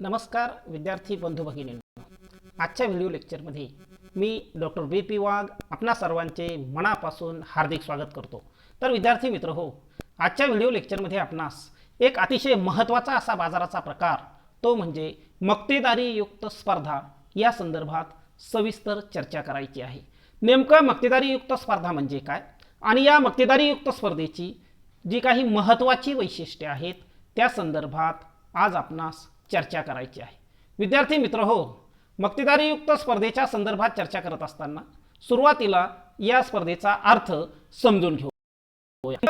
नमस्कार विद्यार्थी बंधू भगिनींनो. आजच्या व्हिडिओ लेक्चरमध्ये मी डॉक्टर बी पी वाघ आपणा सर्वांचे मनापासून हार्दिक स्वागत करतो. तर विद्यार्थी मित्र हो आजच्या व्हिडिओ लेक्चरमध्ये आपणास एक अतिशय महत्त्वाचा असा बाजाराचा प्रकार तो म्हणजे मक्तेदारीयुक्त स्पर्धा या संदर्भात सविस्तर चर्चा करायची आहे. नेमकं मक्तेदारीयुक्त स्पर्धा म्हणजे काय? आणि या मक्तेदारीयुक्त स्पर्धेची जी काही महत्त्वाची वैशिष्ट्ये आहेत त्या संदर्भात आज आपणास चर्चा करायची आहे. विद्यार्थी मित्र हो मक्तेदारीयुक्त स्पर्धेच्या संदर्भात चर्चा करत असताना सुरुवातीला या स्पर्धेचा अर्थ समजून घेऊ.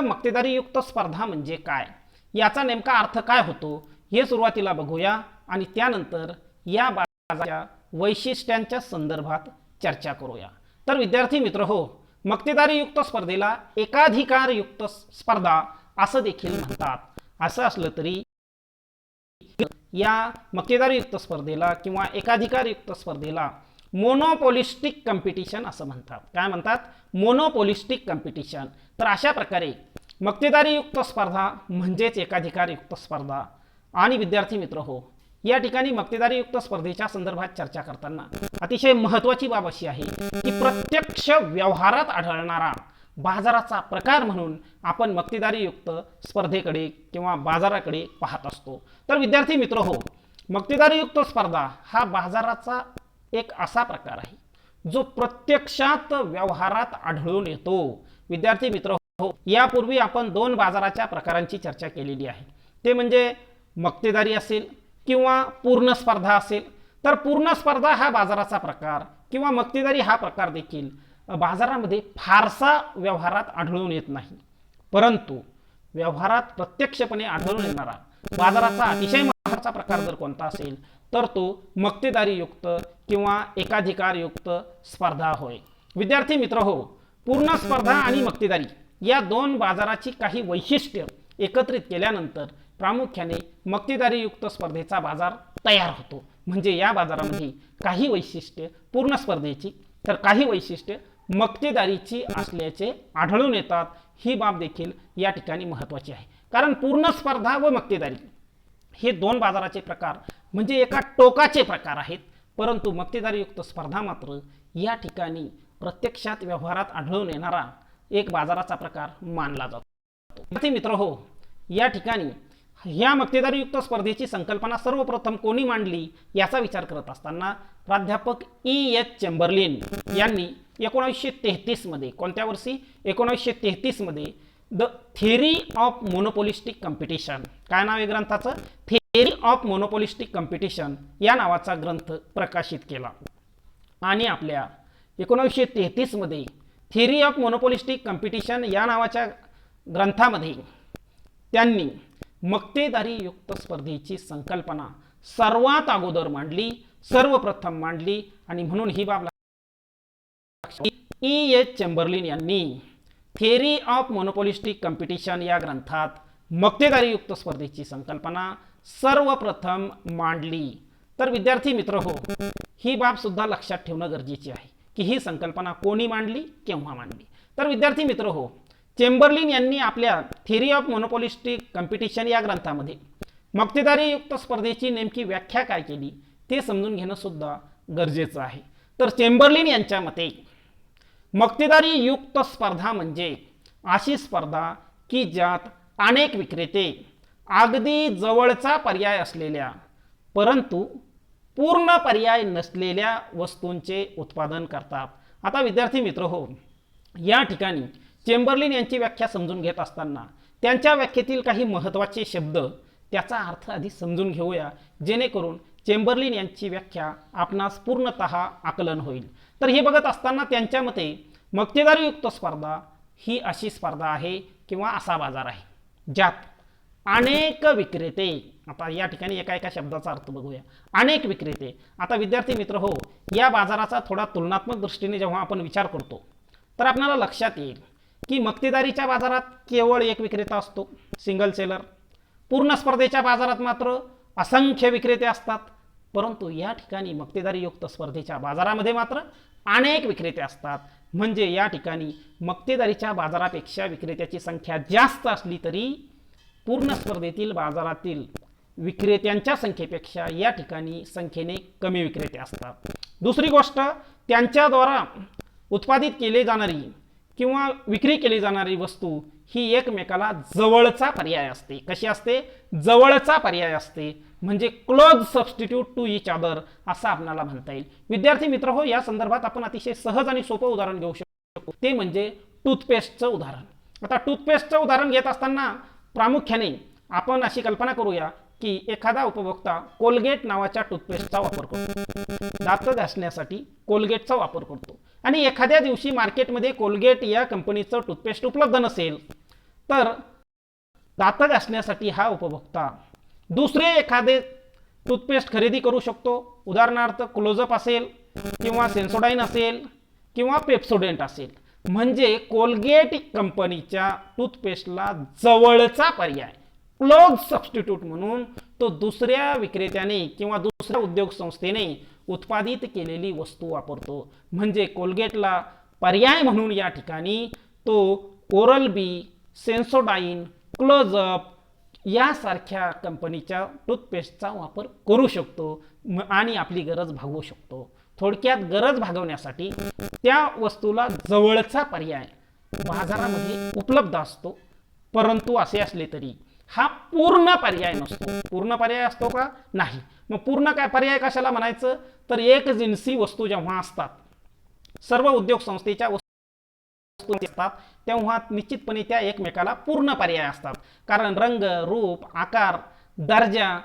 मक्तेदारीयुक्त स्पर्धा म्हणजे काय? याचा नेमका अर्थ काय होतो? हे सुरुवातीला बघूया आणि त्यानंतर या बाजाच्या वैशिष्ट्यांच्या संदर्भात चर्चा करूया. तर विद्यार्थी मित्र हो मक्तेदारीयुक्त स्पर्धेला एकाधिकारयुक्त स्पर्धा असं देखील म्हणतात. असं असलं तरी या मक्तेदारयुक्त स्पर्धेला किंवा एकाधिकारयुक्त स्पर्धेला मोनोपॉलिस्टिक कॉम्पिटिशन असं म्हणतात. काय म्हणतात? मोनोपॉलिस्टिक कॉम्पिटिशन तर अशा प्रकारे मक्तेदारीयुक्त स्पर्धा म्हणजेच एकाधिकारयुक्त स्पर्धा. आणि विद्यार्थी मित्र हो या ठिकाणी मक्तेदारीयुक्त स्पर्धेच्या संदर्भात चर्चा करताना अतिशय महत्त्वाची बाब अशी आहे की प्रत्यक्ष व्यवहारात आढळणारा बाजाराचा प्रकार म्हणून आपण मक्तेदारीयुक्त स्पर्धेकडे किंवा बाजाराकडे पाहत असतो. तर विद्यार्थी मित्र हो मक्तेदारीयुक्त स्पर्धा हा बाजाराचा एक असा प्रकार आहे जो प्रत्यक्षात व्यवहारात आढळून येतो. विद्यार्थी मित्र हो यापूर्वी आपण दोन बाजाराच्या प्रकारांची चर्चा केलेली आहे. ते म्हणजे मक्तेदारी असेल किंवा पूर्ण स्पर्धा असेल. तर पूर्ण स्पर्धा हा बाजाराचा प्रकार किंवा मक्तेदारी हा प्रकार देखील बाजारामध्ये फारसा व्यवहारात आढळून येत नाही. परंतु व्यवहारात प्रत्यक्षपणे आढळून येणारा बाजाराचा अतिशय महत्त्वाचा प्रकार जर कोणता असेल तर तो मक्तेदारीयुक्त किंवा एकाधिकारयुक्त स्पर्धा होय. विद्यार्थी मित्र हो पूर्ण स्पर्धा आणि मक्तेदारी या दोन बाजाराची काही वैशिष्ट्य एकत्रित केल्यानंतर प्रामुख्याने मक्तेदारीयुक्त स्पर्धेचा बाजार तयार होतो. म्हणजे या बाजारामध्ये काही वैशिष्ट्य पूर्ण स्पर्धेची तर काही वैशिष्ट्य मक्तेदारीची असल्याचे आढळून येतात. ही बाब देखील या ठिकाणी महत्त्वाची आहे. कारण पूर्ण स्पर्धा व मक्तेदारी हे दोन बाजाराचे प्रकार म्हणजे एका टोकाचे प्रकार आहेत. परंतु मक्तेदारीयुक्त स्पर्धा मात्र या ठिकाणी प्रत्यक्षात व्यवहारात आढळून येणारा एक बाजाराचा प्रकार मानला जातो. मित्र हो या ठिकाणी ह्या मक्तेदारीयुक्त स्पर्धेची संकल्पना सर्वप्रथम कोणी मांडली याचा विचार करत असताना प्राध्यापक ई. एच. चेंबरलिन यांनी एकोणीसशे तेहतीसमध्ये कोणत्या वर्षी? एकोणीसशे तेहतीसमध्ये the theory of monopolistic competition. काय नाव आहे ग्रंथाचं? थेरी ऑफ मोनोपोलिस्टिक कॉम्पिटिशन या नावाचा ग्रंथ प्रकाशित केला. आणि आपल्या एकोणीसशे तेहतीसमध्ये थेरी ऑफ मोनोपोलिस्टिक कॉम्पिटिशन या नावाच्या ग्रंथामध्ये त्यांनी मक्तेदारीयुक्त स्पर्धेची संकल्पना सर्वात अगोदर मांडली सर्वप्रथम मांडली आणि म्हणून ही बाब ई. एच. चेंबरलिन यांनी थेरी ऑफ मोनोपोलिस्टिक कॉम्पिटिशन या ग्रंथात मक्तेदारीयुक्त स्पर्धेची संकल्पना सर्वप्रथम मांडली. तर विद्यार्थी मित्र हो ही बाब सुद्धा लक्षात ठेवणं गरजेची आहे की ही संकल्पना कोणी मांडली केव्हा मांडली? तर विद्यार्थी मित्र हो चेंबरलिन यांनी आपल्या थेरी ऑफ मोनोपोलिस्टिक कॉम्पिटिशन या ग्रंथामध्ये मक्तेदारीयुक्त स्पर्धेची नेमकी व्याख्या काय केली ते समजून घेणं सुद्धा गरजेचं आहे. तर चेंबरलिन यांच्या मते मक्तेदारीयुक्त स्पर्धा म्हणजे अशी स्पर्धा की ज्यात अनेक विक्रेते अगदी जवळचा पर्याय असलेल्या परंतु पूर्ण पर्याय नसलेल्या वस्तूंचे उत्पादन करतात. आता विद्यार्थी मित्र हो या ठिकाणी चेंबरलिन यांची व्याख्या समजून घेत असताना त्यांच्या व्याख्येतील काही महत्त्वाचे शब्द त्याचा अर्थ आधी समजून घेऊया. जेणेकरून चेंबरलिन यांची व्याख्या आपणास पूर्णत आकलन होईल. तर हे बघत असताना त्यांच्या मते मक्तेदारीयुक्त स्पर्धा ही अशी स्पर्धा आहे किंवा असा बाजार आहे ज्यात अनेक विक्रेते आता या ठिकाणी एका एका शब्दाचा अर्थ बघूया. अनेक विक्रेते आता विद्यार्थी मित्र हो या बाजाराचा थोडा तुलनात्मक दृष्टीने जेव्हा आपण विचार करतो तर आपल्याला लक्षात येईल की मक्तेदारीच्या बाजारात केवळ एक विक्रेता असतो सिंगल सेलर पूर्ण स्पर्धेच्या बाजारात मात्र असंख्य विक्रेते असतात परंतु या ठिकाणी मक्तेदारीयुक्त स्पर्धेच्या बाजारामध्ये मात्र अनेक विक्रेते असतात. म्हणजे या ठिकाणी मक्तेदारीच्या बाजारापेक्षा विक्रेत्याची संख्या जास्त असली तरी पूर्ण स्पर्धेतील बाजारातील विक्रेत्यांच्या संख्येपेक्षा या ठिकाणी संख्येने कमी विक्रेते असतात. दुसरी गोष्ट त्यांच्याद्वारा उत्पादित केले जाणारी किंवा विक्री केली जाणारी वस्तू ही एकमेकाला जवळचा पर्याय असते. कशी असते? जवळचा पर्याय असते. म्हणजे close substitute to each other असं आपल्याला म्हणता येईल. विद्यार्थी मित्र हो या संदर्भात आपण अतिशय सहज आणि सोपं उदाहरण घेऊ शकतो. ते म्हणजे टूथपेस्टचं उदाहरण. आता टूथपेस्टचं उदाहरण घेत असताना प्रामुख्याने आपण अशी कल्पना करूया. की एखादा उपभोक्ता कोलगेट नावाच्या टूथपेस्टचा वापर करतो. दात घासण्यासाठी कोलगेटचा वापर करतो. आणि एखाद्या दिवशी मार्केटमध्ये कोलगेट या कंपनीचं टूथपेस्ट उपलब्ध नसेल तर दात घासण्यासाठी हा उपभोक्ता दुसरे एखादे टूथपेस्ट खरेदी करू शकतो. उदाहरणार्थ क्लोजअप असेल किंवा सेन्सोडाईन असेल किंवा पेप्सोडेंट असेल. म्हणजे कोलगेट कंपनीच्या टूथपेस्टला जवळचा पर्याय. क्लोज सबस्टिट्यूट म्हणून तो दुसऱ्या विक्रेत्याने किंवा दुसऱ्या उद्योग संस्थेने उत्पादित केलेली वस्तू वापरतो. म्हणजे कोलगेटला पर्याय म्हणून या ठिकाणी तो ओरल बी सेन्सोडाईन क्लोजअप यासारख्या कंपनीच्या टूथपेस्टचा वापर करू शकतो आणि आपली गरज भागवू शकतो. थोडक्यात गरज भागवण्यासाठी त्या वस्तूला जवळचा पर्याय बाजारामध्ये उपलब्ध असतो. परंतु असे असले तरी हा पूर्ण पर्याय नसतो. पूर्ण पर्याय असतो का? नाही. मग पूर्ण काय पर्याय कशाला म्हणायचं? तर एक जिन्सी वस्तू जेव्हा असतात सर्व उद्योग संस्थेच्या वस्तू असतात तेव्हा निश्चितपणे त्या एकमेकाला पूर्ण पर्याय असतात. कारण रंग रूप आकार दर्जा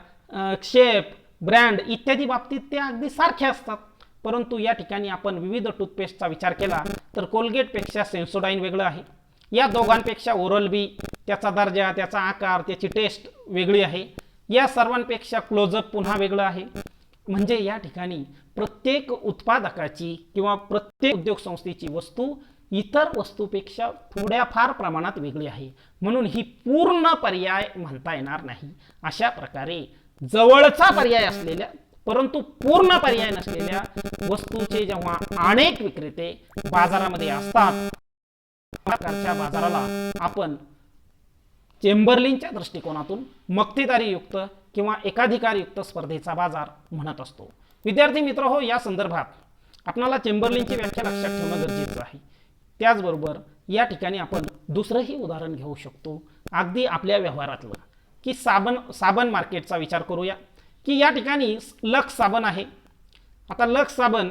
शेप ब्रँड इत्यादी बाबतीत ते अगदी सारखे असतात. परंतु या ठिकाणी आपण विविध टूथपेस्टचा विचार केला तर कोलगेटपेक्षा सेन्सोडाईन वेगळं आहे. या दोघांपेक्षा ओरल बी त्याचा दर्जा त्याचा आकार त्याची टेस्ट वेगळी आहे. या सर्वांपेक्षा क्लोजअप पुन्हा वेगळं आहे. म्हणजे या ठिकाणी प्रत्येक उत्पादकाची किंवा प्रत्येक उद्योग संस्थेची वस्तू इतर वस्तूपेक्षा थोड्याफार प्रमाणात वेगळी आहे. म्हणून ही पूर्ण पर्याय म्हणता येणार नाही. अशा प्रकारे जवळचा पर्याय असलेल्या परंतु पूर्ण पर्याय नसलेल्या वस्तूचे जेव्हा अनेक विक्रेते बाजारामध्ये असतात प्रकारच्या बाजाराला आपण चेंबरलिनच्या दृष्टिकोनातून मक्तेदारीयुक्त किंवा एकाधिकारयुक्त स्पर्धेचा बाजार म्हणत असतो. विद्यार्थी मित्र हो या संदर्भात आपणाला चेंबरलिनची व्याख्या लक्षात ठेवणं गरजेचं आहे. त्याचबरोबर या ठिकाणी आपण दुसरंही उदाहरण घेऊ शकतो. अगदी आपल्या व्यवहारातलं. की साबण साबण मार्केटचा विचार करूया. की या ठिकाणी लक्स साबण आहे. आता लक्स साबण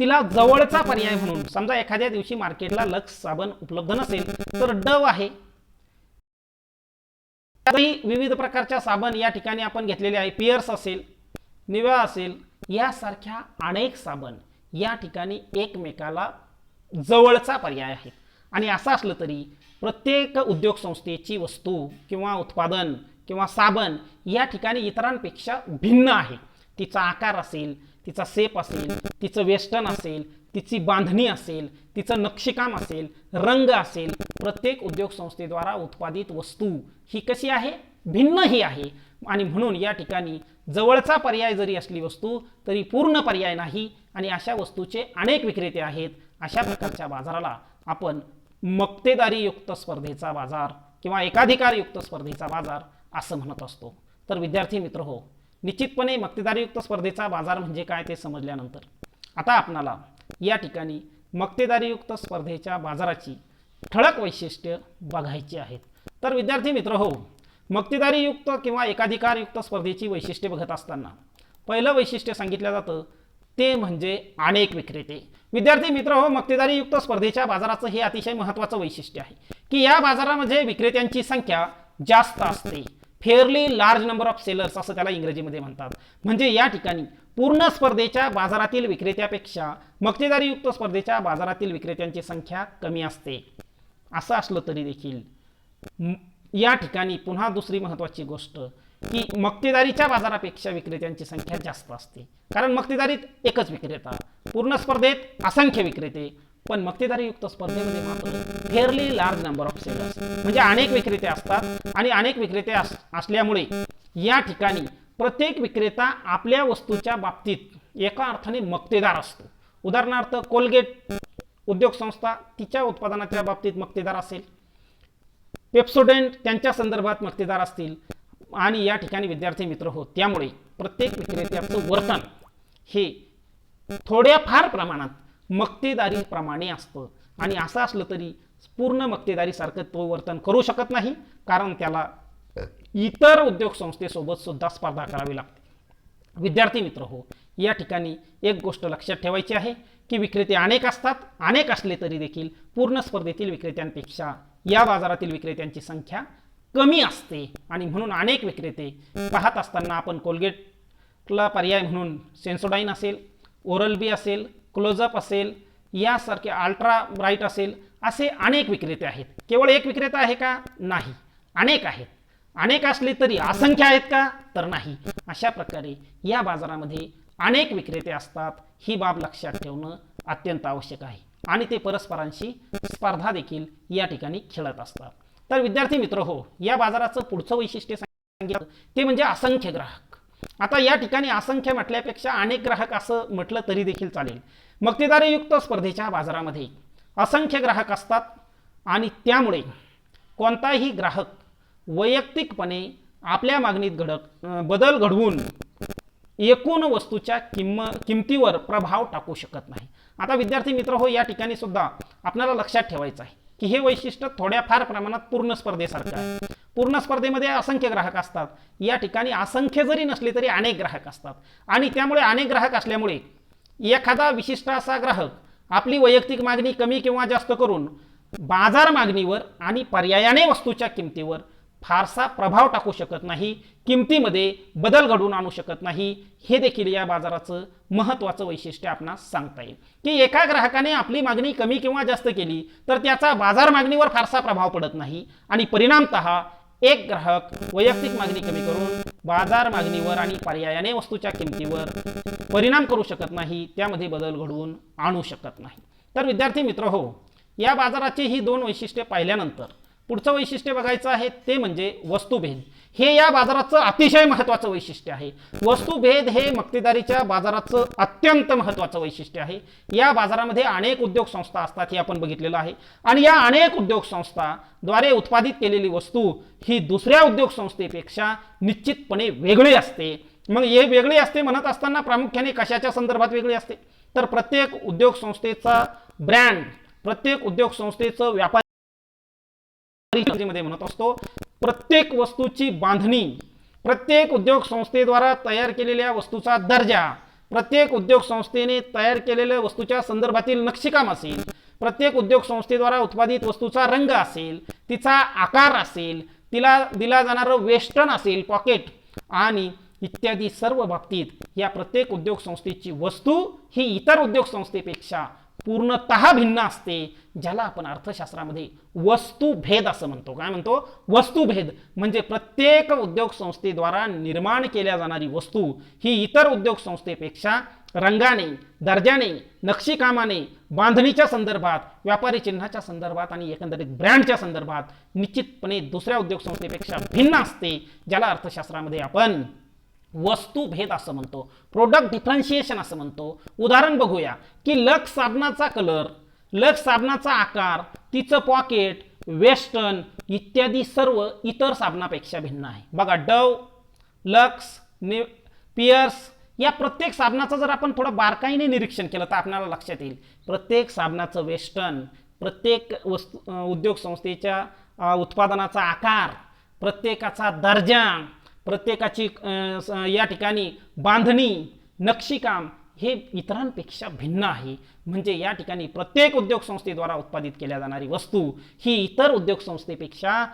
तिला जवळचा पर्याय म्हणून समजा एखाद्या दिवशी मार्केटला लक्स साबण उपलब्ध नसेल तर डव आहे. त्यातही विविध प्रकारच्या साबण या ठिकाणी आपण घेतलेले आहे. पियर्स असेल निव्या असेल यासारख्या अनेक साबण या ठिकाणी एकमेकाला जवळचा पर्याय आहे. आणि असं असलं तरी प्रत्येक उद्योग संस्थेची वस्तू किंवा उत्पादन किंवा साबण या ठिकाणी इतरांपेक्षा भिन्न आहे. तिचा आकार असेल तिचा सेप असेल तिचं वेस्टर्न असेल तिची बांधणी असेल तिचं नक्षीकाम असेल रंग असेल प्रत्येक उद्योग संस्थेद्वारा उत्पादित वस्तू ही कशी आहे? भिन्न ही आहे. आणि म्हणून या ठिकाणी जवळचा पर्याय जरी असली वस्तू तरी पूर्ण पर्याय नाही आणि अशा वस्तूचे अनेक विक्रेते आहेत. अशा प्रकारच्या बाजाराला आपण मक्तेदारीयुक्त स्पर्धेचा बाजार किंवा एकाधिकारयुक्त स्पर्धेचा बाजार असं म्हणत असतो. तर विद्यार्थी मित्र हो निश्चितपणे मक्तेदारीयुक्त स्पर्धेचा बाजार म्हणजे काय ते समजल्यानंतर. आता आपणाला या ठिकाणी मक्तेदारीयुक्त स्पर्धेच्या बाजाराची ठळक वैशिष्ट्य बघायची आहेत. तर विद्यार्थी मित्र हो मक्तेदारीयुक्त किंवा एकाधिकारयुक्त स्पर्धेची वैशिष्ट्ये बघत असताना पहिलं वैशिष्ट्य सांगितलं जातं ते म्हणजे अनेक विक्रेते. विद्यार्थी मित्र हो मक्तेदारीयुक्त स्पर्धेच्या बाजाराचं हे अतिशय महत्त्वाचं वैशिष्ट्य आहे की या बाजारामध्ये विक्रेत्यांची संख्या जास्त असते. Fairly large number of sellers असं त्याला इंग्रजीमध्ये म्हणतात. म्हणजे या ठिकाणी पूर्ण स्पर्धेच्या बाजारातील विक्रेत्यापेक्षा मक्तेदारीयुक्त स्पर्धेच्या बाजारातील विक्रेत्यांची संख्या कमी असते. असं असलं तरी देखील या ठिकाणी पुन्हा दुसरी महत्त्वाची गोष्ट की मक्तेदारीच्या बाजारापेक्षा विक्रेत्यांची संख्या जास्त असते. कारण मक्तेदारीत एकच विक्रेता पूर्ण स्पर्धेत असंख्य विक्रेते पण मक्तेदारीयुक्त स्पर्धेमध्ये मात्र fairly large number of sellers म्हणजे अनेक विक्रेते असतात आणि अनेक विक्रेते असल्यामुळे या ठिकाणी प्रत्येक विक्रेता आपल्या वस्तूच्या बाबतीत एका अर्थाने मक्तेदार असतो. उदाहरणार्थ कोलगेट उद्योग संस्था तिच्या उत्पादनाच्या बाबतीत मक्तेदार असेल. पेप्सोडेंट त्यांच्या संदर्भात मक्तेदार असतील आणि या ठिकाणी विद्यार्थी मित्र हो त्यामुळे प्रत्येक विक्रेत्याचं वर्तन हे थोड्या फार प्रमाणात मक्तेदारीप्रमाणे असतं. आणि असं असलं तरी पूर्ण मक्तेदारीसारखं तो वर्तन करू शकत नाही कारण त्याला इतर उद्योग संस्थेसोबत सुद्धा स्पर्धा करावी लागते. विद्यार्थी मित्र हो या ठिकाणी एक गोष्ट लक्षात ठेवायची आहे की विक्रेते अनेक असतात अनेक असले तरी देखील पूर्ण स्पर्धेतील विक्रेत्यांपेक्षा या बाजारातील विक्रेत्यांची संख्या कमी असते. आणि म्हणून अनेक विक्रेते पाहत असताना आपण कोलगेटला पर्याय म्हणून सेन्सोडाईन असेल ओरल बी असेल क्लोजअप असेल यासारखे अल्ट्रा ब्राईट असेल असे अनेक विक्रेते आहेत. केवळ एक विक्रेता आहे का? नाही. अनेक आहेत. अनेक असले तरी असंख्य आहेत का? तर नाही. अशा प्रकारे या बाजारामध्ये अनेक विक्रेते असतात. ही बाब लक्षात ठेवणं अत्यंत आवश्यक आहे. आणि ते परस्परांशी स्पर्धा देखील या ठिकाणी खेळत असतात. तर विद्यार्थी मित्र हो या बाजाराचं पुढचं वैशिष्ट्य सांगितलं ते म्हणजे असंख्य ग्राहक. आता या ठिकाणी असंख्य म्हटल्यापेक्षा अनेक ग्राहक असं म्हटलं तरी देखील चालेल. मक्तेदारीयुक्त स्पर्धेच्या बाजारामध्ये असंख्य ग्राहक असतात आणि त्यामुळे कोणताही ग्राहक वैयक्तिकपणे आपल्या मागणीत घडक बदल घडवून एकूण वस्तूच्या किंम किमतीवर प्रभाव टाकू शकत नाही. आता विद्यार्थी मित्र हो या ठिकाणी सुद्धा आपल्याला लक्षात ठेवायचं आहे. की हे वैशिष्ट्य थोड्याफार प्रमाणात पूर्ण स्पर्धेसारखं आहे. पूर्ण स्पर्धेमध्ये असंख्य ग्राहक असतात. या ठिकाणी असंख्य जरी नसले तरी अनेक ग्राहक असतात. आणि त्यामुळे अनेक ग्राहक असल्यामुळे एखादा विशिष्ट असा ग्राहक आपली वैयक्तिक मागणी कमी किंवा जास्त करून बाजार मागणीवर आणि पर्यायाने वस्तूच्या किमतीवर फारसा प्रभाव टाकू शकत नाही किमतीमध्ये बदल घडवून आणू शकत नाही हे देखील या बाजाराचं महत्त्वाचं वैशिष्ट्य आपणास सांगता येईल. की एका ग्राहकाने आपली मागणी कमी किंवा जास्त केली तर त्याचा बाजार मागणीवर फारसा प्रभाव पडत नाही. आणि परिणामतः एक ग्राहक वैयक्तिक मागणी कमी करून बाजार मागणीवर आणि पर्यायाने वस्तूच्या किमतीवर परिणाम करू शकत नाही त्यामध्ये बदल घडवून आणू शकत नाही. तर विद्यार्थी मित्र हो या बाजाराची ही दोन वैशिष्ट्ये पाहिल्यानंतर पुढचं वैशिष्ट्य बघायचं आहे ते म्हणजे वस्तुभेद. हे या बाजाराचं अतिशय महत्त्वाचं वैशिष्ट्य आहे. वस्तुभेद हे मक्तेदारीच्या बाजाराचं अत्यंत महत्त्वाचं वैशिष्ट्य आहे. या बाजारामध्ये अनेक उद्योग संस्था असतात हे आपण बघितलेलं आहे. आणि या अनेक उद्योग संस्थाद्वारे उत्पादित केलेली वस्तू ही दुसऱ्या उद्योग संस्थेपेक्षा निश्चितपणे वेगळी असते. मग हे वेगळी असते म्हणत असताना प्रामुख्याने कशाच्या संदर्भात वेगळी असते? तर प्रत्येक उद्योग संस्थेचा ब्रँड प्रत्येक उद्योग संस्थेचं व्यापार मध्ये म्हणत असतो प्रत्येक वस्तूची बांधणी प्रत्येक उद्योग संस्थेद्वारा तयार केलेल्या वस्तूचा दर्जा प्रत्येक उद्योग संस्थेने तयार केलेल्या वस्तूच्या संदर्भातील नक्षीकाम असेल प्रत्येक उद्योग संस्थेद्वारा उत्पादित वस्तूचा रंग असेल तिचा आकार असेल तिला दिला जाणारं वेस्टर्न असेल पॉकेट आणि इत्यादी सर्व बाबतीत या प्रत्येक उद्योग संस्थेची वस्तू ही इतर उद्योग संस्थेपेक्षा पूर्णतः भिन्न असते ज्याला आपण अर्थशास्त्रामध्ये वस्तुभेद असं म्हणतो. काय म्हणतो? वस्तुभेद म्हणजे प्रत्येक उद्योग संस्थेद्वारा निर्माण केल्या जाणारी वस्तू ही इतर उद्योग संस्थेपेक्षा रंगाने दर्जाने नक्षीकामाने बांधणीच्या संदर्भात व्यापारी चिन्हाच्या संदर्भात आणि एकंदरीत ब्रँडच्या संदर्भात निश्चितपणे दुसऱ्या उद्योग संस्थेपेक्षा भिन्न असते ज्याला अर्थशास्त्रामध्ये आपण वस्तुभेद असं म्हणतो. प्रोडक्ट डिफरन्शिएशन असं म्हणतो. उदाहरण बघूया की लक्स साबणाचा कलर लक्स साबणाचा आकार तिचं पॉकेट वेस्टर्न इत्यादी सर्व इतर साबणापेक्षा भिन्न आहे. बघा डव लक्स ने पियर्स या प्रत्येक साबणाचं जर आपण थोडं बारकाईने निरीक्षण केलं तर आपल्याला लक्षात येईल. प्रत्येक साबणाचं वेस्टर्न प्रत्येक वस्तू उद्योग संस्थेच्या उत्पादनाचा आकार प्रत्येकाचा दर्जा प्रत्येकाची या ठिकाणी बांधणी नक्षीकाम हे इतरांपेक्षा भिन्न आहे. म्हणजे या ठिकाणी प्रत्येक उद्योग संस्थेद्वारा उत्पादित केल्या जाणारी वस्तू ही इतर उद्योग संस्थेपेक्षा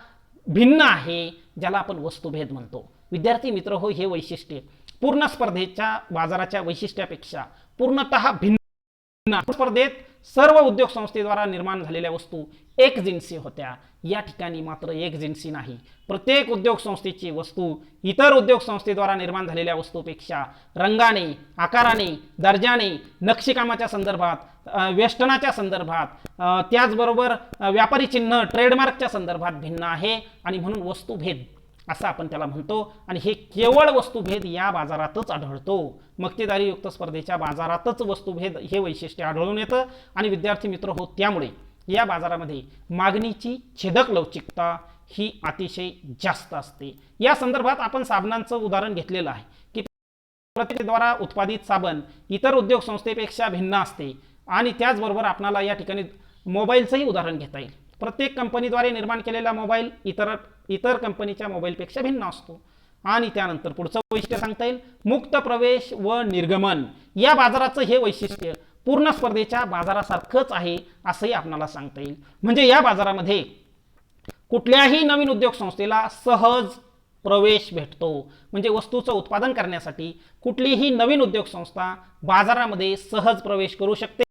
भिन्न आहे ज्याला आपण वस्तुभेद म्हणतो. विद्यार्थी मित्र हो हे वैशिष्ट्य. पूर्ण स्पर्धेच्या बाजाराच्या वैशिष्ट्यापेक्षा पूर्णतः भिन्न. स्पर्धेत सर्व उद्योग संस्थेद्वारा निर्माण झालेल्या वस्तू एक जिन्सी होत्या. या ठिकाणी मात्र एक जिन्सी नाही. प्रत्येक उद्योग संस्थेची वस्तू इतर उद्योग संस्थेद्वारा निर्माण झालेल्या वस्तूपेक्षा रंगाने आकाराने दर्जाने नक्षीकामाच्या संदर्भात वेष्टनाच्या संदर्भात त्याचबरोबर व्यापारी चिन्ह ट्रेडमार्कच्या संदर्भात भिन्न आहे आणि म्हणून वस्तुभेद असं आपण त्याला म्हणतो. आणि हे केवळ वस्तुभेद या बाजारातच आढळतो. मक्तेदारीयुक्त स्पर्धेच्या बाजारातच वस्तुभेद हे वैशिष्ट्य आढळून येतं. आणि विद्यार्थी मित्र हो त्यामुळे या बाजारामध्ये मागणीची छेदक लवचिकता ही अतिशय जास्त असते. या संदर्भात आपण साबणांचं उदाहरण घेतलेलं आहे की प्रतिद्वारा उत्पादित साबण इतर उद्योग संस्थेपेक्षा भिन्न असते. आणि त्याचबरोबर आपणाला या ठिकाणी मोबाईलचंही उदाहरण घेता येईल. प्रत्येक कंपनीद्वारे निर्माण केलेला मोबाईल इतर इतर कंपनीच्या मोबाईलपेक्षा भिन्न असतो. आणि त्यानंतर पुढचं वैशिष्ट्य सांगता येईल मुक्त प्रवेश व निर्गमन. या बाजाराचं हे वैशिष्ट्य पूर्ण स्पर्धेच्या बाजारासारखंच आहे असंही आपणाला सांगता येईल. म्हणजे या बाजारामध्ये कुठल्याही नवीन उद्योग संस्थेला सहज प्रवेश भेटतो. म्हणजे वस्तूचं उत्पादन करण्यासाठी कुठलीही नवीन उद्योग संस्था बाजारामध्ये सहज प्रवेश करू शकते.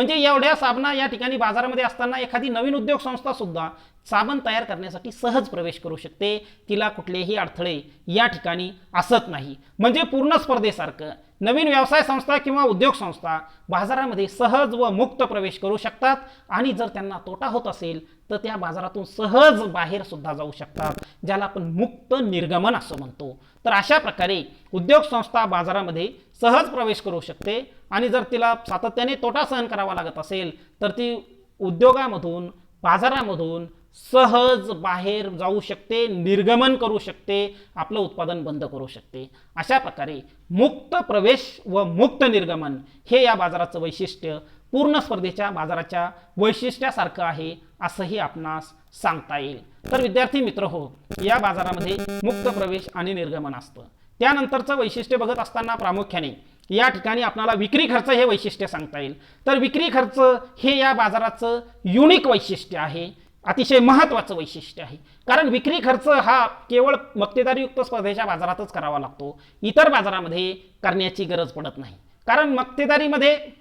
म्हणजे एवढ्या साबणा या ठिकाणी बाजारामध्ये असताना एखादी नवीन उद्योग संस्था सुद्धा साबण तयार करण्यासाठी सहज प्रवेश करू शकते. तिला कुठलेही अडथळे या ठिकाणी असत नाही. म्हणजे पूर्ण स्पर्धेसारखं नवीन व्यवसाय संस्था किंवा उद्योग संस्था बाजारामध्ये सहज व मुक्त प्रवेश करू शकतात. आणि जर त्यांना तोटा होत असेल तर त्या बाजारातून सहज बाहेर सुद्धा जाऊ शकतात ज्याला आपण मुक्त निर्गमन असं म्हणतो. तर अशा प्रकारे उद्योग संस्था बाजारामध्ये सहज प्रवेश करू शकते आणि जर तिला सातत्याने तोटा सहन करावा लागत असेल तर ती उद्योगामधून बाजारामधून सहज बाहेर जाऊ शकते निर्गमन करू शकते आपलं उत्पादन बंद करू शकते. अशा प्रकारे मुक्त प्रवेश व मुक्त निर्गमन हे या बाजाराचं वैशिष्ट्य. पूर्ण स्पर्धेच्या बाजाराच्या वैशिष्ट्यासारखं आहे असंही आपणास सांगता येईल. तर विद्यार्थी मित्र हो या बाजारामध्ये मुक्त प्रवेश आणि निर्गमन असतं. त्यानंतरचं वैशिष्ट्य बघत असताना प्रामुख्याने या ठिकाणी आपणाला विक्री खर्च हे वैशिष्ट्य सांगता येईल. तर विक्री खर्च हे या बाजाराचं युनिक वैशिष्ट्य आहे अतिशय महत्त्वाचं वैशिष्ट्य आहे. कारण विक्री खर्च हा केवळ मक्तेदारीयुक्त स्पर्धेच्या बाजारातच करावा लागतो. इतर बाजारामध्ये करण्याची गरज पडत नाही. कारण मक्तेदारीमध्ये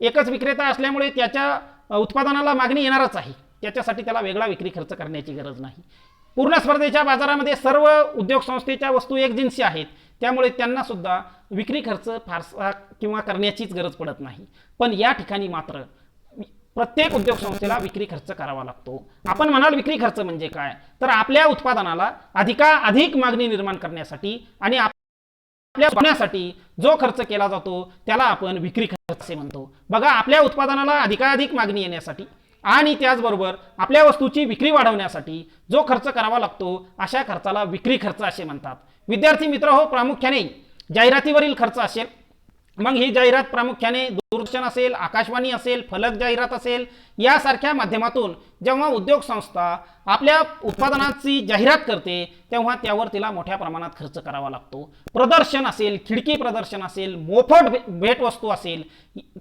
एकच विक्रेता असल्यामुळे त्याच्या उत्पादनाला मागणी येणारच आहे. त्याच्यासाठी त्याला वेगळा विक्री खर्च करण्याची गरज नाही. पूर्ण स्पर्धेच्या बाजारामध्ये सर्व उद्योग संस्थेच्या वस्तू एक जिन्सी आहेत. त्यामुळे त्यांना सुद्धा विक्री खर्च फारसा किंवा करण्याचीच गरज पडत नाही. पण या ठिकाणी मात्र प्रत्येक उद्योग संस्थेला विक्री खर्च करावा लागतो. आपण म्हणाल विक्री खर्च म्हणजे काय? तर आपल्या उत्पादनाला अधिका अधिक मागणी निर्माण करण्यासाठी आणि आप- आपल्या बनवण्यासाठी जो खर्च केला जातो त्याला आपण विक्री खर्च असे म्हणतो. बघा आपल्या उत्पादनाला अधिकाधिक मागणी येण्यासाठी आणि त्याचबरोबर आपल्या वस्तूची विक्री वाढवण्यासाठी जो खर्च करावा लागतो अशा खर्चाला विक्री खर्च असे म्हणतात. विद्यार्थी मित्र हो प्रामुख्याने जाहिरातीवरील खर्च असेल मग ही जाहिरात प्रामुख्याने दूरदर्शन असेल आकाशवाणी असेल फलक जाहिरात असेल यासारख्या माध्यमातून जेव्हा उद्योग संस्था आपल्या उत्पादनाची जाहिरात करते तेव्हा त्यावर तिला मोठ्या प्रमाणात खर्च करावा लागतो. प्रदर्शन असेल खिडकी प्रदर्शन असेल मोफत भेटवस्तू असेल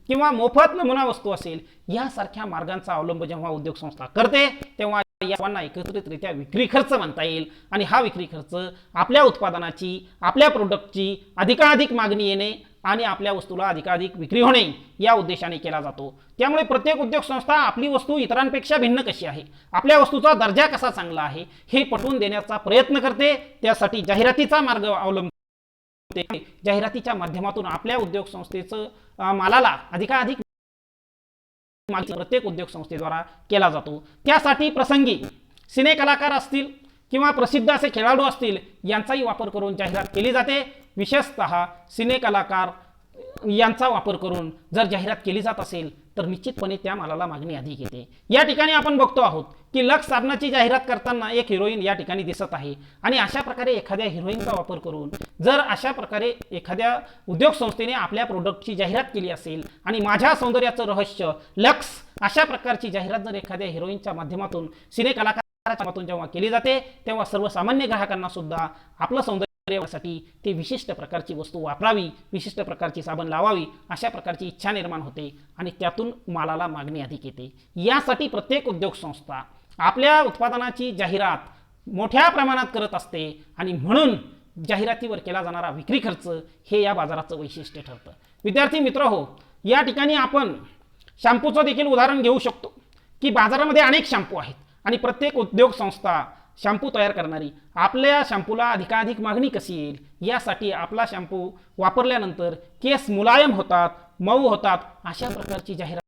किंवा मोफत नमुना वस्तू असेल यासारख्या मार्गांचा अवलंब जेव्हा उद्योग संस्था करते तेव्हा या सर्वांना एकत्रितरित्या विक्री खर्च म्हणता येईल. आणि हा विक्री खर्च आपल्या उत्पादनाची आपल्या प्रोडक्टची अधिकाधिक मागणी येणे आणि आपल्या वस्तूला अधिकाधिक विक्री होणे या उद्देशाने केला जातो. त्यामुळे प्रत्येक उद्योग संस्था आपली वस्तू इतरांपेक्षा भिन्न कशी आहे? आपल्या वस्तूचा दर्जा कसा चांगला आहे? हे पटवून देण्याचा प्रयत्न करते. त्यासाठी जाहिरातीचा मार्ग अवलंबते जाहिरातीच्या माध्यमातून आपल्या उद्योग संस्थेचं मालाला अधिकाधिक प्रत्येक उद्योग संस्थेद्वारा केला जातो. त्यासाठी प्रसंगी सिने कलाकार असतील किंवा प्रसिद्ध असे खेळाडू असतील यांचाही वापर करून जाहिरात केली जाते. विशेषतः सिने कलाकार यांचा वापर करून जर जाहिरात केली जात असेल तर निश्चितपणे त्या मालाला मागणी अधिक येते. या ठिकाणी आपण बघतो आहोत की लक्स साबणाची जाहिरात करताना एक हिरोईन या ठिकाणी दिसत आहे. आणि अशा प्रकारे एखाद्या हिरोईनचा वापर करून जर अशा प्रकारे एखाद्या उद्योग संस्थेने आपल्या प्रोडक्टची जाहिरात केली असेल आणि माझ्या सौंदर्याचं रहस्य लक्स अशा प्रकारची जाहिरात जर एखाद्या हिरोईनच्या माध्यमातून सिने कलाकार जेव्हा केली जाते तेव्हा सर्वसामान्य ग्राहकांना सुद्धा आपलं सौंदर्यासाठी ते विशिष्ट प्रकारची वस्तू वापरावी विशिष्ट प्रकारची साबण लावावी अशा प्रकारची इच्छा निर्माण होते आणि त्यातून मालाला मागणी अधिक येते. यासाठी प्रत्येक उद्योग संस्था आपल्या उत्पादनाची जाहिरात मोठ्या प्रमाणात करत असते आणि म्हणून जाहिरातीवर केला जाणारा विक्री खर्च हे या बाजाराचं वैशिष्ट्य ठरतं. विद्यार्थी मित्र हो या ठिकाणी आपण शॅम्पूचं देखील उदाहरण घेऊ शकतो की बाजारामध्ये अनेक शॅम्पू आहेत. आणि प्रत्येक उद्योग संस्था शॅम्पू तयार करणारी आपल्या शॅम्पूला अधिकाधिक मागणी कशी येईल? यासाठी आपला शॅम्पू वापरल्यानंतर केस मुलायम होतात मऊ होतात अशा प्रकारची जाहिरात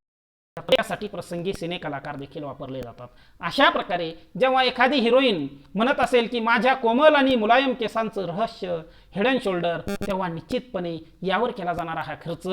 यासाठी प्रसंगी सिने कलाकार देखील वापरले जातात. अशा प्रकारे जेव्हा एखादी हिरोईन म्हणत असेल की माझ्या कोमल आणि मुलायम केसांचं रहस्य हेड अँड शोल्डर तेव्हा निश्चितपणे यावर केला जाणारा हा खर्च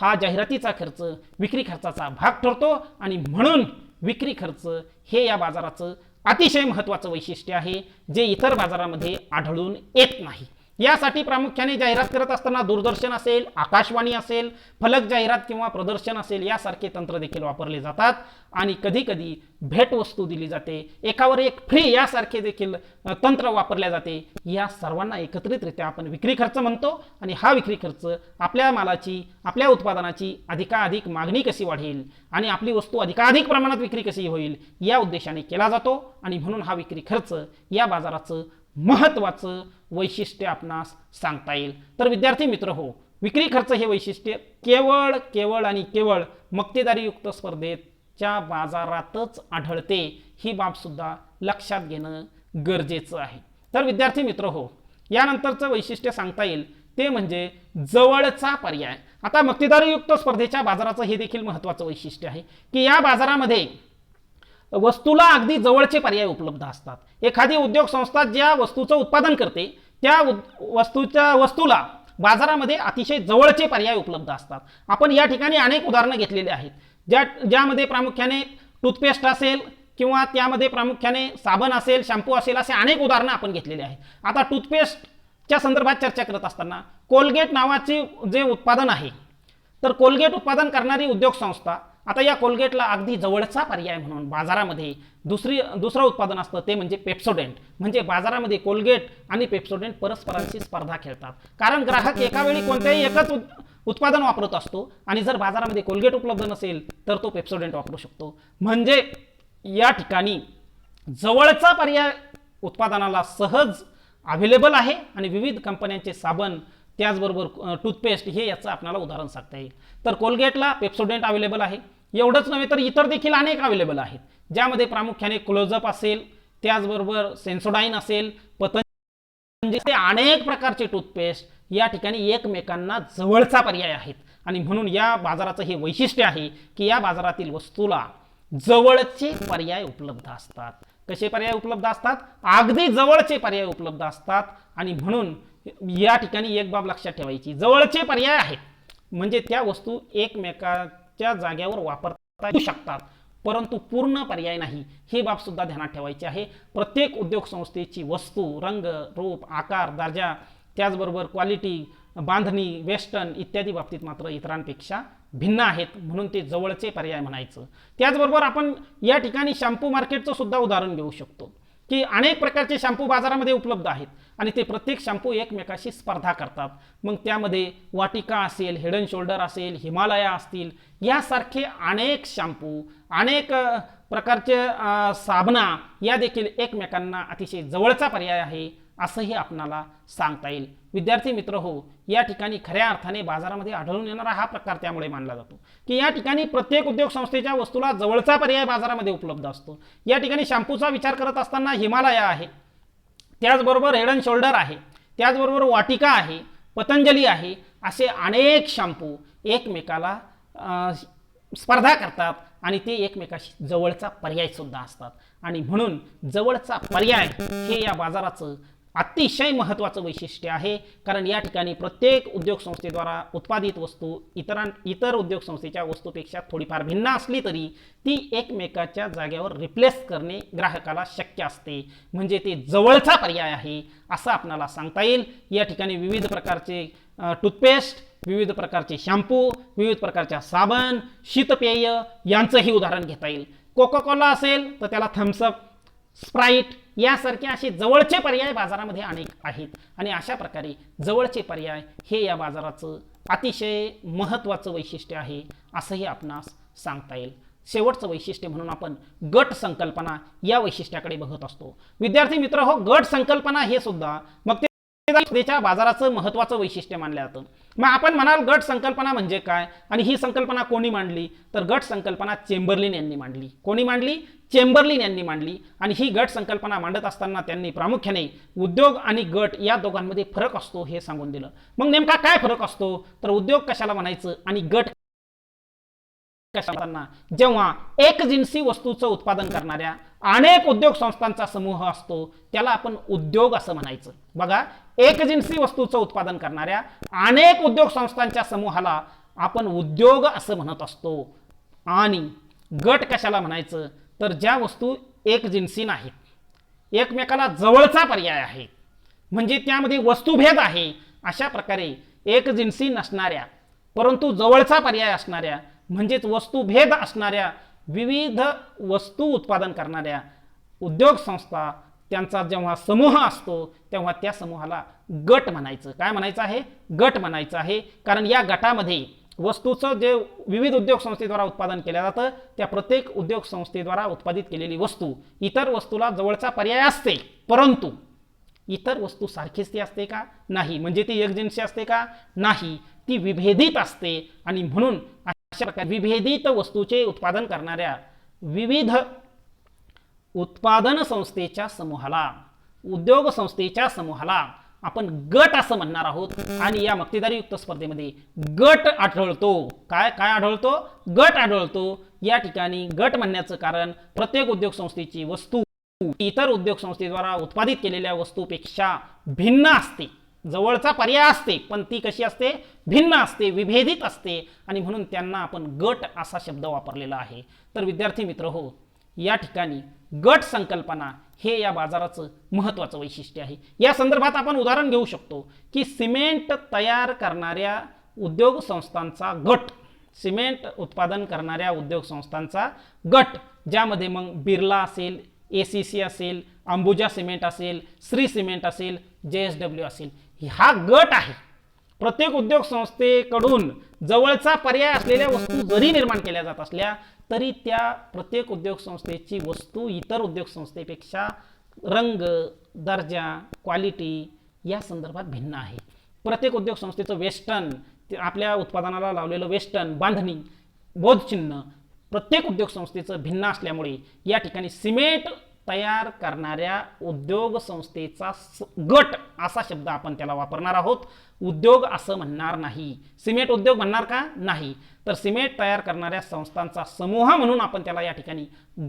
हा जाहिरातीचा खर्च विक्री खर्चाचा भाग ठरतो आणि म्हणून विक्री खर्च हे या बाजाराचं अतिशय महत्त्वाचं वैशिष्ट्य आहे जे इतर बाजारामध्ये आढळून येत नाही. यासाठी प्रामुख्याने जाहिरात करत असताना दूरदर्शन असेल आकाशवाणी असेल फलक जाहिरात किंवा प्रदर्शन असेल यासारखे तंत्र देखील वापरले जातात आणि कधीकधी भेटवस्तू दिली जाते. एकावर एक फ्री यासारखे देखील तंत्र वापरले जाते. या सर्वांना एकत्रितरित्या आपण विक्री खर्च म्हणतो आणि हा विक्री खर्च आपल्या मालाची आपल्या उत्पादनाची अधिकाधिक मागणी कशी वाढेल आणि आपली वस्तू अधिकाधिक प्रमाणात विक्री कशी होईल या उद्देशाने केला जातो आणि म्हणून हा विक्री खर्च या बाजाराचं महत्त्वाचं वैशिष्ट्य आपणास सांगता येईल. तर विद्यार्थी मित्र हो विक्री खर्च हे वैशिष्ट्य केवळ केवळ आणि केवळ मक्तेदारीयुक्त स्पर्धेच्या बाजारातच आढळते ही बाबसुद्धा लक्षात घेणं गरजेचं आहे. तर विद्यार्थी मित्र हो यानंतरचं वैशिष्ट्य सांगता येईल ते म्हणजे जवळचा पर्याय. आता मक्तेदारीयुक्त स्पर्धेच्या बाजाराचं हे देखील महत्त्वाचं वैशिष्ट्य आहे की या बाजारामध्ये वस्तूला अगदी जवळचे पर्याय उपलब्ध असतात. एखादी उद्योग संस्था ज्या वस्तूचं उत्पादन करते त्या उद- वस्तूच्या वस्तूला बाजारामध्ये अतिशय जवळचे पर्याय उपलब्ध असतात. आपण या ठिकाणी अनेक उदाहरणं घेतलेली आहेत. ज्या ज्यामध्ये प्रामुख्याने टूथपेस्ट असेल किंवा त्यामध्ये प्रामुख्याने साबण असेल शॅम्पू असेल असे अनेक उदाहरणं आपण घेतलेली आहेत. आता टूथपेस्टच्या संदर्भात चर्चा करत असताना कोलगेट नावाचे जे उत्पादन आहे तर कोलगेट उत्पादन करणारी उद्योग संस्था आता या कोलगेटला अगदी जवळचा पर्याय म्हणून बाजारामध्ये दुसरी दुसरं उत्पादन असतं ते म्हणजे पेप्सोडेंट. म्हणजे बाजारामध्ये कोलगेट आणि पेप्सोडेंट परस्परांशी स्पर्धा खेळतात. कारण ग्राहक एका वेळी कोणत्याही एकच उत्पादन वापरत असतो आणि जर बाजारामध्ये कोलगेट उपलब्ध नसेल तर तो पेप्सोडेंट वापरू शकतो. म्हणजे या ठिकाणी जवळचा पर्याय उत्पादनाला सहज अवेलेबल आहे आणि विविध कंपन्यांचे साबण त्याचबरोबर टूथपेस्ट हे याचं आपल्याला उदाहरण सांगता येईल. तर कोलगेटला पेप्सोडेंट अवेलेबल आहे. एवढंच नव्हे तर इतर देखील अनेक अवेलेबल आहेत. ज्यामध्ये प्रामुख्याने क्लोजअप असेल त्याचबरोबर सेन्सोडाईन असेल पतंजली ते अनेक प्रकारचे टूथपेस्ट या ठिकाणी एकमेकांना जवळचा पर्याय आहेत. आणि म्हणून या बाजाराचं हे वैशिष्ट्य आहे की या बाजारातील वस्तूला जवळचे पर्याय उपलब्ध असतात. कसे पर्याय उपलब्ध असतात? अगदी जवळचे पर्याय उपलब्ध असतात. आणि म्हणून या ठिकाणी एक बाब लक्षात ठेवायची. जवळचे पर्याय आहेत. म्हणजे त्या वस्तू एकमेका त्या जाग्यावर वापरता येऊ शकतात. परंतु पूर्ण पर्याय नाही. ही बाब सुद्धा ध्यानात ठेवायची आहे. प्रत्येक उद्योग संस्थेची वस्तू रंग रूप आकार दर्जा त्याचबरोबर क्वालिटी बांधणी वेस्टर्न इत्यादी बाबतीत मात्र इतरांपेक्षा भिन्न आहेत म्हणून ते जवळचे पर्याय म्हणायचं. त्याचबरोबर आपण या ठिकाणी शॅम्पू मार्केटचं सुद्धा उदाहरण घेऊ शकतो. की अनेक प्रकारचे शॅम्पू बाजारामध्ये उपलब्ध आहेत. आणि ते प्रत्येक शॅम्पू एकमेकाशी स्पर्धा करतात. मग त्यामध्ये वाटिका असेल हेड अँड शोल्डर असेल हिमालया असतील यासारखे अनेक शॅम्पू अनेक प्रकारचे साबणा या देखील एकमेकांना अतिशय जवळचा पर्याय आहे असंही आपणाला सांगता येईल. विद्यार्थी मित्र हो या ठिकाणी खऱ्या अर्थाने बाजारामध्ये आढळून येणारा हा प्रकार त्यामुळे मानला जातो. की या ठिकाणी प्रत्येक उद्योग संस्थेच्या वस्तूला जवळचा पर्याय बाजारामध्ये उपलब्ध असतो. या ठिकाणी शॅम्पूचा विचार करत असताना हिमालया आहे. त्याचबरोबर हेड अँड शोल्डर आहे. त्याचबरोबर वाटिका आहे. पतंजली आहे. असे अनेक शॅम्पू एकमेकाला स्पर्धा करतात आणि ते एकमेकाशी जवळचा पर्यायसुद्धा असतात. आणि म्हणून जवळचा पर्याय हे या बाजाराचं अतिशय महत्त्वाचं वैशिष्ट्य आहे. कारण या ठिकाणी प्रत्येक उद्योग संस्थेद्वारा उत्पादित वस्तू इतरां इतर उद्योग संस्थेच्या वस्तूपेक्षा थोडीफार भिन्न असली तरी ती एकमेकाच्या जागेवर रिप्लेस करणे ग्राहकाला शक्य असते. म्हणजे ते जवळचा पर्याय आहे असं आपणाला सांगता येईल. या ठिकाणी विविध प्रकारचे टूथपेस्ट विविध प्रकारचे शॅम्पू विविध प्रकारच्या साबण शीतपेय यांचंही उदाहरण घेता येईल. कोका कोला असेल तर त्याला थम्सअप स्प्राईट यासारखे असे जवळचे पर्याय बाजारामध्ये अनेक आहेत. आणि अशा प्रकारे जवळचे पर्याय हे या बाजाराचं अतिशय महत्त्वाचं वैशिष्ट्य आहे असंही आपणास सांगता येईल. शेवटचं वैशिष्ट्य म्हणून आपण गट संकल्पना या वैशिष्ट्याकडे बघत असतो. विद्यार्थी मित्र हो गट संकल्पना हे सुद्धा मग ते स्पर्धेच्या बाजाराचं महत्वाचं वैशिष्ट्य मानलं जातं. मग आपण म्हणाल गट संकल्पना म्हणजे काय? आणि ही संकल्पना कोणी मांडली? तर गट संकल्पना चेंबरलिन यांनी मांडली. कोणी मांडली? चेंबरलिन यांनी मांडली. आणि ही गट संकल्पना मांडत असताना त्यांनी प्रामुख्याने उद्योग आणि गट या दोघांमध्ये फरक असतो हे सांगून दिलं. मग नेमका काय फरक असतो? तर उद्योग कशाला म्हणायचं? आणि गट कशाला जेव्हा एक जिन्सी वस्तूचं उत्पादन करणाऱ्या अनेक उद्योग संस्थांचा समूह असतो त्याला आपण उद्योग असं म्हणायचं. बघा एक जिन्सी वस्तूचं उत्पादन करणाऱ्या अनेक उद्योग संस्थांच्या समूहाला आपण उद्योग असं म्हणत असतो. आणि गट कशाला म्हणायचं? तर ज्या वस्तू एक जिन्सी नाहीत एकमेकाला जवळचा पर्याय आहे. म्हणजे त्यामध्ये वस्तुभेद आहे. अशा प्रकारे एक जिन्सी नसणाऱ्या परंतु जवळचा पर्याय असणाऱ्या म्हणजेच वस्तुभेद असणाऱ्या विविध वस्तू उत्पादन करणाऱ्या उद्योग संस्था त्यांचा जेव्हा समूह असतो तेव्हा त्या समूहाला गट म्हणायचं. काय म्हणायचं आहे? गट म्हणायचं आहे. कारण या गटामध्ये वस्तूचं जे विविध उद्योग संस्थेद्वारा उत्पादन केलं जातं त्या प्रत्येक उद्योग संस्थेद्वारा उत्पादित केलेली वस्तू इतर वस्तूला जवळचा पर्याय असते. परंतु इतर वस्तू सारखीच ती असते का? नाही. म्हणजे ती एजन्सी असते का? नाही. ती विभेदित असते. आणि म्हणून अशा प्रकारे विभेदित वस्तूचे उत्पादन करणाऱ्या विविध उत्पादन संस्थेच्या समूहाला उद्योग संस्थेच्या समूहाला आपण गट असं म्हणणार आहोत. आणि या मक्तेदारी युक्त स्पर्धेमध्ये गट आढळतो. काय काय आढळतो? गट आढळतो. या ठिकाणी गट म्हणण्याचं कारण प्रत्येक उद्योग संस्थेची वस्तू इतर उद्योग संस्थेद्वारा उत्पादित केलेल्या वस्तूपेक्षा भिन्न असते. जवळचा पर्याय असते पण ती कशी असते? भिन्न असते विभेदित असते. आणि म्हणून त्यांना आपण गट असा शब्द वापरलेला आहे. तर विद्यार्थी मित्र हो या ठिकाणी गट संकल्पना हे या बाजाराचं महत्त्वाचं वैशिष्ट्य आहे. या संदर्भात आपण उदाहरण घेऊ शकतो की सिमेंट तयार करणाऱ्या उद्योग संस्थांचा गट सिमेंट उत्पादन करणाऱ्या उद्योग संस्थांचा गट ज्यामध्ये मग बिर्ला असेल ए सी सी असेल अंबुजा सिमेंट असेल श्री सिमेंट असेल जे एस डब्ल्यू असेल. हा गट आहे. प्रत्येक उद्योग संस्थेकडून जवळचा पर्याय असलेल्या वस्तू जरी निर्माण केल्या जात असल्या तरी त्या प्रत्येक उद्योग संस्थेची वस्तू इतर उद्योग संस्थेपेक्षा रंग दर्जा क्वालिटी या संदर्भात भिन्न आहे. प्रत्येक उद्योग संस्थेचं वेस्टर्न आपल्या उत्पादनाला लावलेलं वेस्टर्न बांधणी बोधचिन्ह प्रत्येक उद्योग संस्थेचं भिन्न असल्यामुळे या ठिकाणी सिमेंट तयार करणाऱ्या उद्योग संस्थेचा गट असा शब्द आपण त्याला वापरणार आहोत. उद्योग असं म्हणणार नाही. सिमेंट उद्योग म्हणणार का? नाही. तर सिमेंट तयार करणाऱ्या संस्थांचा समूह म्हणून आपण त्याला या ठिकाणी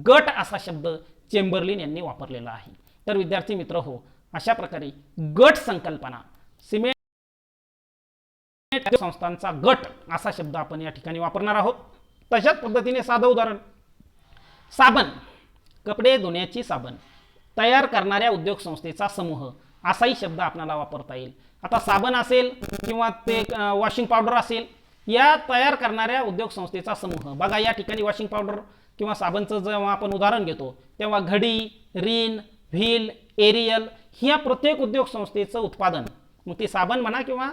गट असा शब्द चेंबरलिन यांनी वापरलेला आहे. तर विद्यार्थी मित्र हो अशा प्रकारे गट संकल्पना सिमेंट संस्थांचा गट असा शब्द आपण या ठिकाणी वापरणार आहोत. तशाच पद्धतीने साधं उदाहरण. साबण. कपडे धुण्याची साबण. तयार करणाऱ्या उद्योग संस्थेचा समूह. असाही शब्द आपल्याला वापरता येईल. आता साबण असेल किंवा ते वॉशिंग पावडर असेल या तयार करणाऱ्या उद्योग संस्थेचा समूह. बघा या ठिकाणी वॉशिंग पावडर किंवा साबणचं जेव्हा आपण उदाहरण घेतो तेव्हा घडी रीन व्हील एरियल ह्या प्रत्येक उद्योग संस्थेचं उत्पादन. मग ते साबण म्हणा किंवा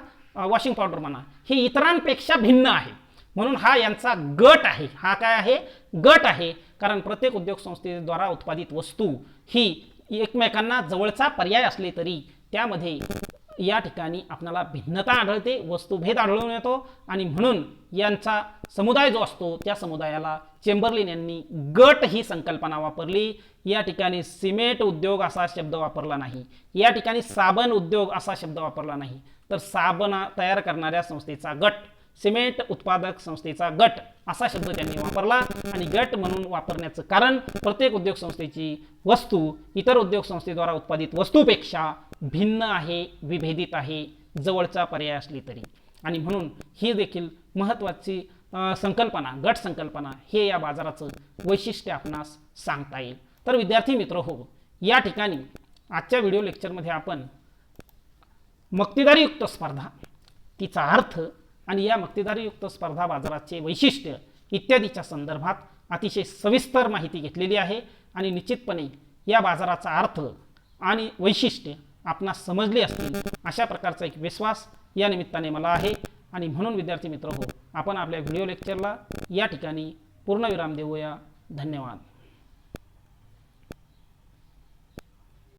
वॉशिंग पावडर म्हणा हे इतरांपेक्षा भिन्न आहे. म्हणून हा यांचा गट आहे. हा काय आहे? गट आहे. कारण प्रत्येक उद्योग संस्थेद्वारा उत्पादित वस्तू ही एकमेकांना जवळचा पर्याय असले तरी त्यामध्ये या ठिकाणी आपल्याला भिन्नता आढळते वस्तुभेद आढळून येतो आणि म्हणून यांचा समुदाय जो असतो त्या समुदायाला चेंबरलिन यांनी गट ही संकल्पना वापरली. या ठिकाणी सिमेंट उद्योग असा शब्द वापरला नाही. या ठिकाणी साबण उद्योग असा शब्द वापरला नाही. तर साबण तयार करणाऱ्या संस्थेचा गट सिमेंट उत्पादक संस्थेचा गट असा शब्द त्यांनी वापरला. आणि गट म्हणून वापरण्याचं कारण प्रत्येक उद्योग संस्थेची वस्तू इतर उद्योग संस्थेद्वारा उत्पादित वस्तूपेक्षा भिन्न आहे विभेदित आहे जवळचा पर्याय असली तरी. आणि म्हणून ही देखील महत्त्वाची संकल्पना गट संकल्पना हे या बाजाराचं वैशिष्ट्य आपणास सांगता येईल. तर विद्यार्थी मित्र हो या ठिकाणी आजच्या व्हिडिओ लेक्चरमध्ये आपण मक्तेदारीयुक्त स्पर्धा तिचा अर्थ आणि या मक्तेदारीयुक्त स्पर्धा बाजाराचे वैशिष्ट्य इत्यादीच्या संदर्भात अतिशय सविस्तर माहिती घेतलेली आहे आणि निश्चितपणे या बाजाराचा अर्थ आणि वैशिष्ट्य आपणास समजले असतील अशा प्रकारचा एक विश्वास या निमित्ताने मला आहे. आणि म्हणून विद्यार्थी मित्र हो आपण आपल्या व्हिडिओ लेक्चरला या ठिकाणी पूर्णविराम देऊया. धन्यवाद.